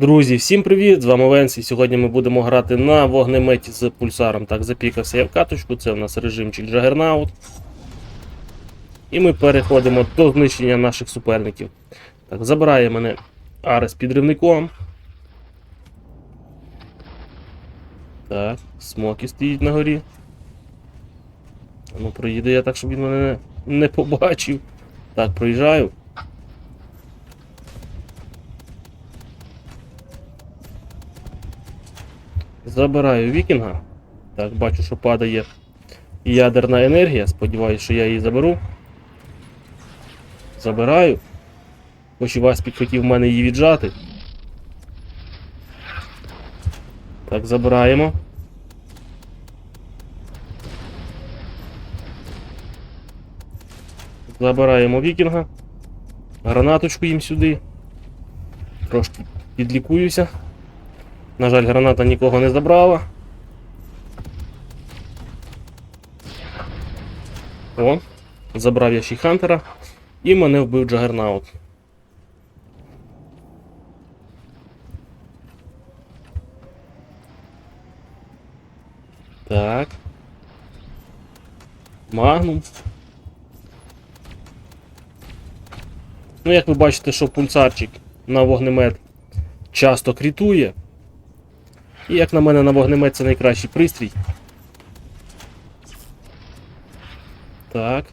Друзі, всім привіт! З вами Венс, і сьогодні ми будемо грати на вогнеметі з пульсаром. Так, запікався я в каточку, це у нас режимчик Джагернаут. І ми переходимо до знищення наших суперників. Так, забирає мене Арес підривником. Так, Смокі стоїть на горі. Ну, проїде я так, щоб він мене не, не побачив. Так, проїжджаю. Забираю вікінга. Так, бачу, що падає ядерна енергія. Сподіваюсь, що я її заберу. Забираю. Хоч і Васпік хотів в мене її віджати. Так, забираємо. Забираємо вікінга. Гранаточку їм сюди. Трошки підлікуюся. На жаль, граната нікого не забрала. О, забрав я ще Хантера. І мене вбив Джагернаут. Так. Магнум. Ну, як ви бачите, що пульсарчик на вогнемет часто крітує. І як на мене на вогнемет це найкращий пристрій. Так.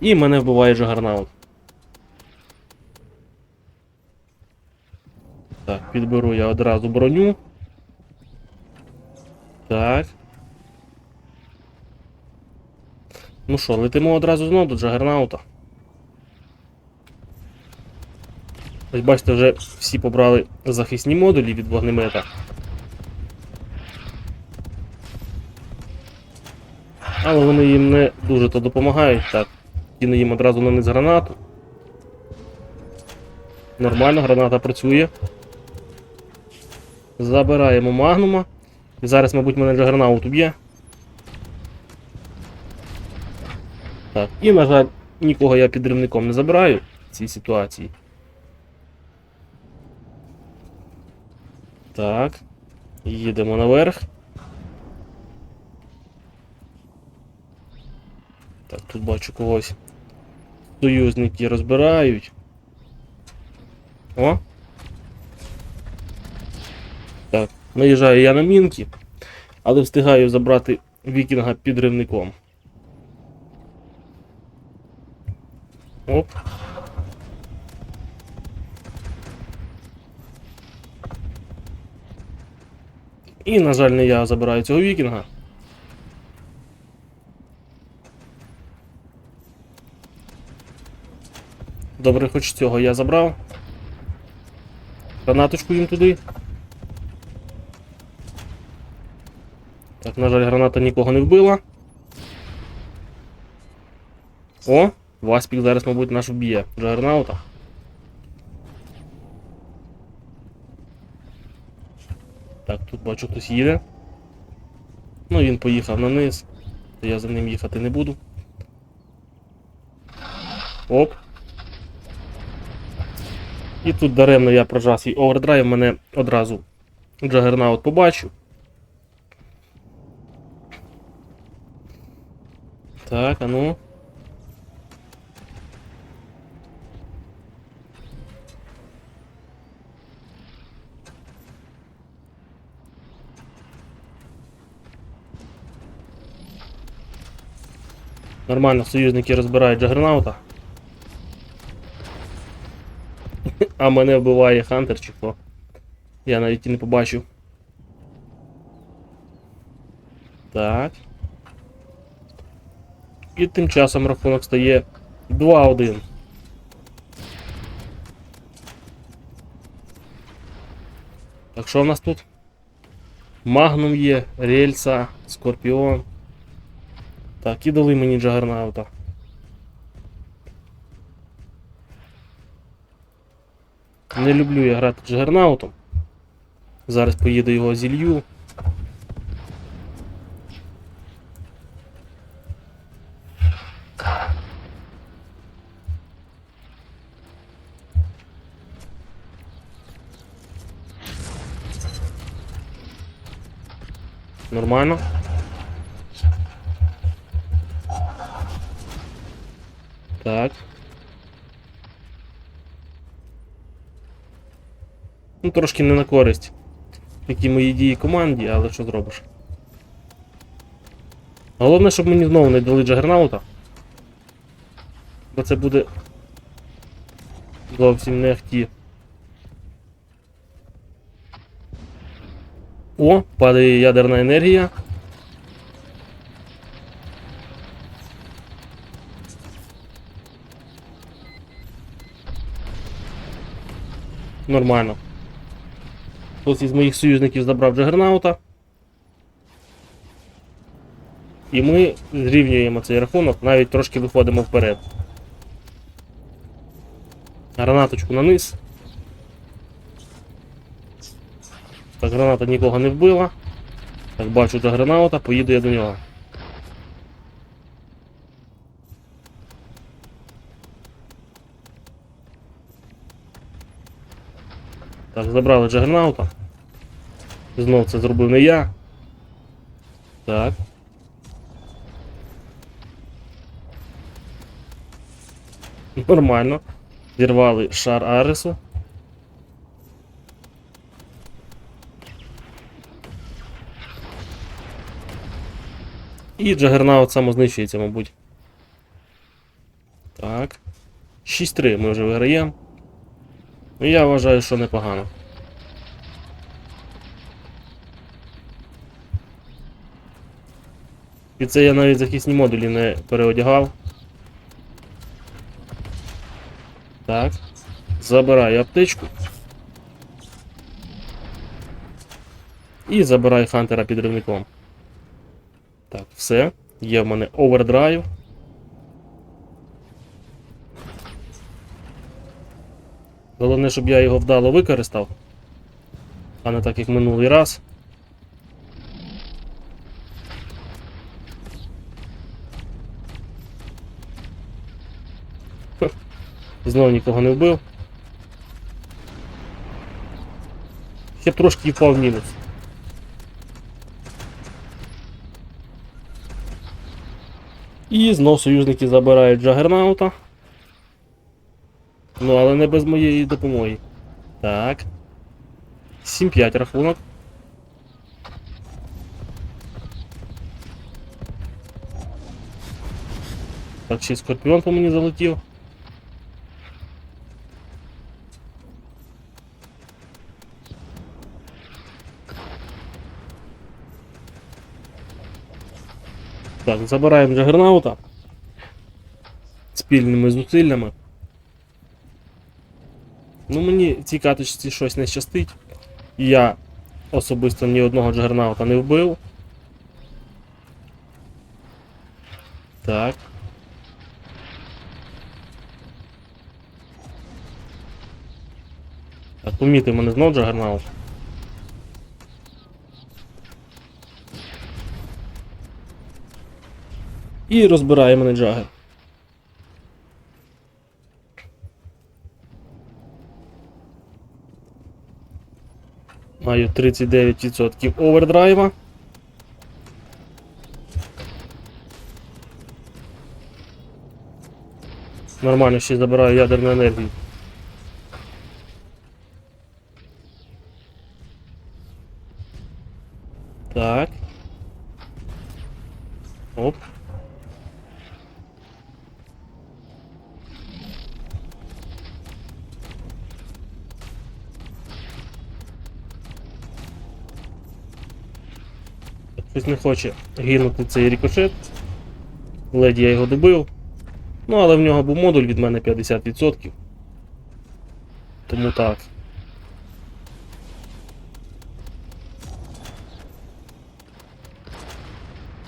І мене вбиває Джагарнаут. Так, підберу я одразу броню. Так. Ну що, летимо одразу знову до Джагернаута. Ось бачите, вже всі побрали захисні модулі від вогнемета. Але вони їм не дуже то допомагають. Так, кину їм одразу на низ гранату. Нормально, граната працює. Забираємо магнума. І зараз, мабуть, мене Джагернаут уб'є. Так, і, на жаль, нікого я підривником не забираю в цій ситуації. Так. Їдемо наверх. Так, тут бачу когось. Союзники розбирають. О! Так, наїжджаю я на мінки, але встигаю забрати вікінга підривником. Оп. І, на жаль, не я забираю цього вікінга. Добре, хоч цього я забрав. Гранаточку їм туди. Так, на жаль, граната нікого не вбила. О, Васпік зараз, мабуть, наш вб'є Джагернаута. Так, тут бачу хтось їде. Ну він поїхав на низ, я за ним їхати не буду. Оп. І тут даремно я прожав свій овердрайв, мене одразу Джагернаут побачив. Так, а ну. Нормально, союзники розбирають Джагернаута. А мене вбиває Хантер чи хто. Я навіть і не побачив. Так. І тим часом рахунок стає 2-1. Так що в нас тут? Магнум є, рельса, Скорпіон. Так, і дали мені джагарнаута. Не люблю я грати джагарнаутом. Зараз поїду його зілью. Нормально. Так. Ну, трошки не на користь. Які мої дії команді, але що зробиш. Головне, щоб мені знову не дали джагернаута. Бо це буде зовсім не ахті. О, падає ядерна енергія. Нормально. Хтось із моїх союзників забрав Джагернаута. І ми зрівнюємо цей рахунок, навіть трошки виходимо вперед. Гранаточку на низ. Так, граната нікого не вбила. Так, бачу Джагернаута, поїду я до нього. Так, забрали Джагернаута. Знов це зробив не я. Так. Нормально. Зірвали шар Аресу. І Джагернаут самознищується, мабуть. Так. 6-3 ми вже виграємо. Я вважаю, що непогано. І це я навіть захисні модулі не переодягав. Так. Забираю аптечку. І забираю Хантера підривником. Так, все. Є в мене овердрайв. Головне, щоб я його вдало використав. А не так як минулий раз. Знову нікого не вбив. Ще трошки впав в мінус. І знов союзники забирають Джагернаута. Ну, але не без моєї допомоги. Так. 7-5 рахунок. Так, ще скорпіон по мені залетів. Так, забираємо Джагернаута. Спільними зусиллями. Ну, мені цій каточці щось не щастить. Я особисто ні одного джагернаута не вбив. Так. Так, помітив мене знов джагернаут. І розбирає мене джагер. Маю 39% овердрайва. Нормально ще забираю ядерну енергію. Так. Оп. Щось не хоче гинути цей рикошет. Ледь я його добив. Ну, але в нього був модуль від мене 50%. Тому так.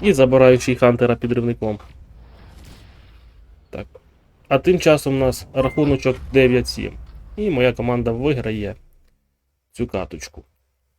І забираю ще й Хантера підривником. Так. А тим часом у нас рахуночок 9-7. І моя команда виграє цю каточку.